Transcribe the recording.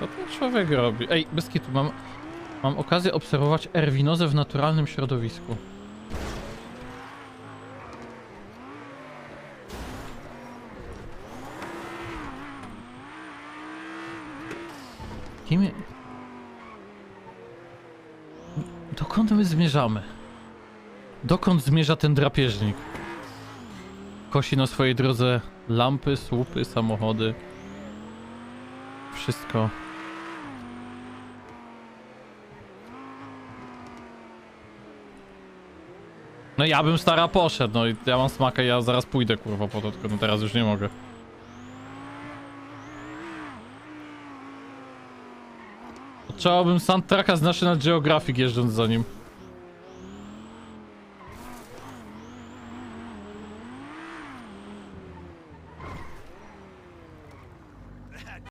Co ten człowiek robi? Ej, bez kitu, mam, mam okazję obserwować erwinozę w naturalnym środowisku. Kim... Dokąd my zmierzamy? Dokąd zmierza ten drapieżnik? Kosi na swojej drodze lampy, słupy, samochody. Wszystko. No ja bym stara poszedł, no i ja mam smakę, ja zaraz pójdę kurwa po to, tylko no teraz już nie mogę. Trzeba bym soundtracka z National Geographic jeżdżąc za nim.